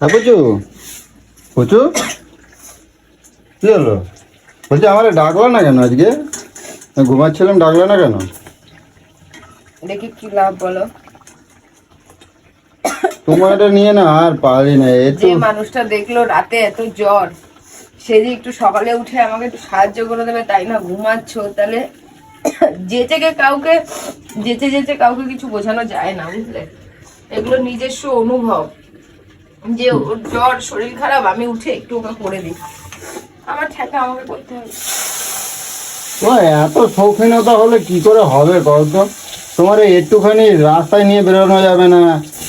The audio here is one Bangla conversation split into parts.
হ্যাঁ পুচু পুচু কি হলো? বলছি আমার ডাকলো না কেন আজকে? ঘুমাচ্ছিলাম ডাকলো না কেন? দেখি কি লাভ বলো। তোমার এটা নিয়ে না আর পারি না একটু যে মানুষটা দেখল রাতে এত জ্বর সে যে একটু সকালে উঠে আমাকে একটু সাহায্য করে দেবে তাই না? ঘুমাচ্ছ তাহলে যেচে গে কাউকে যেচে যেচে কাউকে কিছু বোঝানো যায় না বুঝলে? এগুলো নিজস্ব অনুভব। যে ওর জ্বর, শরীর খারাপ, আমি উঠে একটু ওকে করে দিই। আমার ঠেকা আমাকে করতে হবে। এত শৌখিনতা হলে কি করে হবে কত তোমার একটুখানি রাস্তায় নিয়ে বেরোনো যাবে না।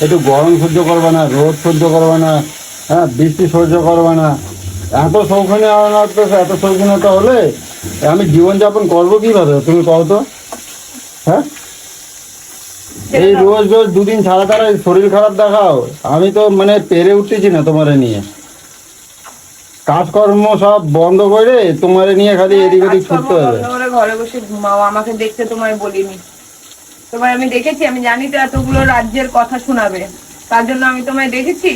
একটু গরম সহ্য করবে না, রোদ সহ্য করবে না হ্যাঁ বৃষ্টি সহ্য করবে না। এত শৌখিনতা এত শৌখিনতা হলে আমি জীবনযাপন করব কীভাবে, তুমি কও তো? হ্যাঁ? এই রোজ রোজ দুদিন ছাড়া ছাড়া শরীর খারাপ দেখাও। আমি তো মানে পেরে উঠতেছি না তোমারে নিয়ে। কাজকর্ম সব বন্ধ করে তোমারে নিয়ে খালি এদিক ওদিক ছুটতে হবে। ঘরে বসে ঘুমাও আমাকে দেখতে তোমায় বলিনি। তোমায় আমি দেখেছি আমি জানি তো এতগুলো রাজ্যের কথা শোনাবে। তার জন্য আমি তোমায় দেখেছি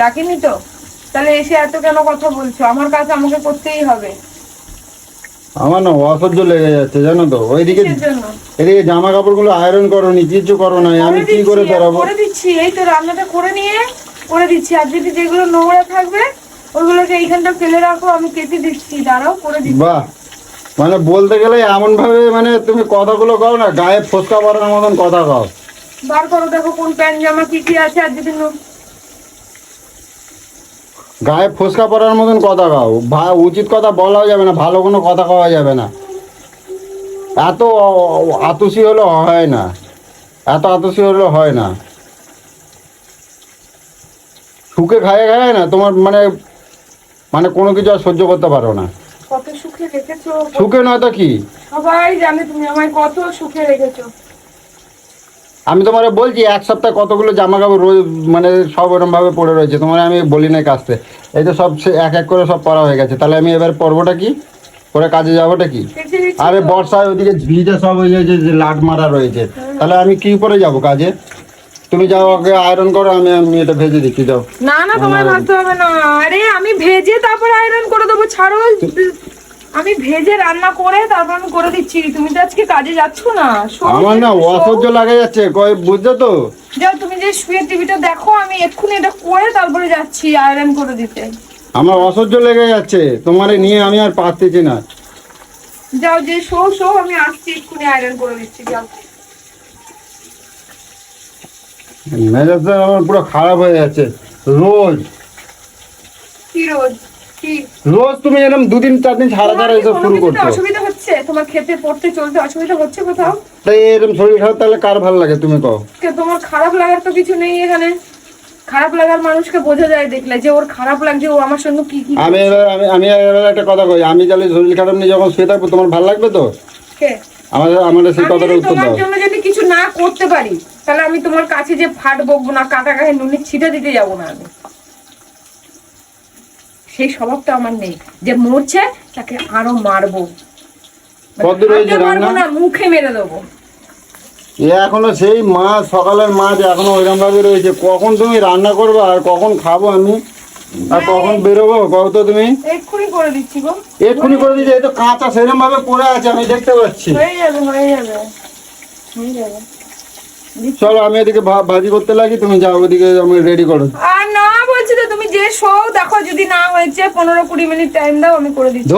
ডাকিনি তো। তাহলে এসে এত কেন কথা বলছো? আমার কাজ আমাকে করতেই হবে। আমার না অসহ্য লেগে যাচ্ছে জানো তো? ওইদিকে এদিকে জামা কাপড়গুলো আয়রন করো নি কিছু করো নাই আমি কি করে বেরাবো করে দিচ্ছি এই তো রান্নাটা করে নিয়ে করে দিচ্ছি। আর যদি যেগুলো নোংরা থাকবে ওইগুলোকে এইখানটা ফেলে রাখো আমি কেটে দিচ্ছি দাঁড়াও করে দিচ্ছি। বাহ! মানে বলতে গেলে এমন ভাবে মানে তুমি কথাগুলো কও না গায়ে ফোসকা পড়ানোর মতন কথা কও। বার করো দেখো কোন প্যান্ট জামা কি কি আছে আর যদি নো- গায়ে ফোসকা পড়ার মতন কথা কও। ভা- উচিত কথা বলাও যাবে না ভালো কোনো কথা কওয়া যাবে না। এত আতুসি হলে হয় না। এত আতুসি হলে হয় না। সুখে খায় খায় না তোমার মানে মানে কোনো কিছু আর সহ্য করতে পারো না। কত সুখে রেখেছো? সুখে নয় তো কি? সবাই জানে তুমি আমায় কত সুখে রেখেছো। আমি তোমার বলছি এক সপ্তাহে কতগুলো জামা কাপড় রোজ মানে সব ওরকম ভাবে পড়ে রয়েছে তোমার আমি বলি নাই কাজতে। এই তো সব এক এক করে সব পড়া হয়ে গেছে। তাহলে আমি এবার পরবোটা কি? পরে কাজে যাবোটা কি? আরে বর্ষায় ওদিকে ভিজে সব হয়ে যাচ্ছে যে লাট মারা রয়েছে। তাহলে আমি কি করে যাব কাজে? তুমি যাও আগে আয়রন করো আমি আমি এটা ভেজে দিচ্ছি যাও না না তোমায় ভাবতে হবে না। আরে আমি ভেজে তারপর আয়রন করে দেবো ছাড়ো। আমি ভেজে রান্না করে তারপর আমি করে দিচ্ছি। তুমি তো আজকে কাজে যাচ্ছ না। আমার না অসহ্য লাগে যাচ্ছে বুঝছ তো? যাও তুমি যে শুয়ে টিভিটা দেখো আমি এক্ষুনি এটা করে তারপরে যাচ্ছি আয়রন করে দিতে। আমার অসহ্য লেগে যাচ্ছে তোমারে নিয়ে আমি আর পারতেছি না। যাও যে শো শো আমি আসছি এক্ষুনি আয়রন করে দিচ্ছি যাও। মেজাজটা আমার পুরো খারাপ হয়ে যাচ্ছে রোজ। কি রোজ? কি? রোজ তুমি এরকম দুদিন চার দিন তোমার কি এসব শুরু করছ অসুবিধা হচ্ছে? তোমার খেতে পড়তে চলতে অসুবিধা হচ্ছে কোথাও? তাই এরকম শরীর খারাপ তাহলে কার ভালো লাগে তুমি কও? কে তোমার খারাপ লাগার তো কিছু নেই এখানে। খারাপ লাগার মানুষকে বোঝা যায় দেখলে যে ওর খারাপ লাগছে ও আমার সঙ্গে কি কি আমি আমি আমি একটা কথা কই আমি তাহলে শরীর খারাপ নিয়ে যখন শুয়ে থাকব তোমার ভালো লাগবে তো? কে? আমার আমাদের সেই কথাটা যদি উত্তর দাও। জন্য যদি কিছু না করতে পারি তাহলে আমি তোমার কাছে যে ফাট বকবো না কাটা গায়ে নুনের ছিটা দিতে যাব না আমি। সেই স্বভাবটা আমার নেই। যে মরছে তাকে আরও মারবো। মানে মারবো না মুখে মেরে দেবো। এ এখনও সেই মাছ সকালের মাছ এখনও ওইরকম ভাবে রয়েছে কখন তুমি রান্না করবে আর কখন খাব আমি? আর কখন বেরোবো কও তো তুমি? এক্ষুনি করে দিচ্ছি গো। এক্ষুনি করে দিচ্ছি এই তো কাঁচা সেরকম ভাবে পড়ে আছে আমি দেখতে পাচ্ছি। হয়ে যাবে হয়ে যাবে হয়ে যাবে। চলো আমি এদিকে ভাজি করতে লাগি তুমি যাও ওদিকে আমি রেডি করো আর না বলছি তো তুমি যে শো দেখো যদি না হয়েছে পনেরো কুড়ি মিনিট টাইম দাও আমি করে দিচ্ছি।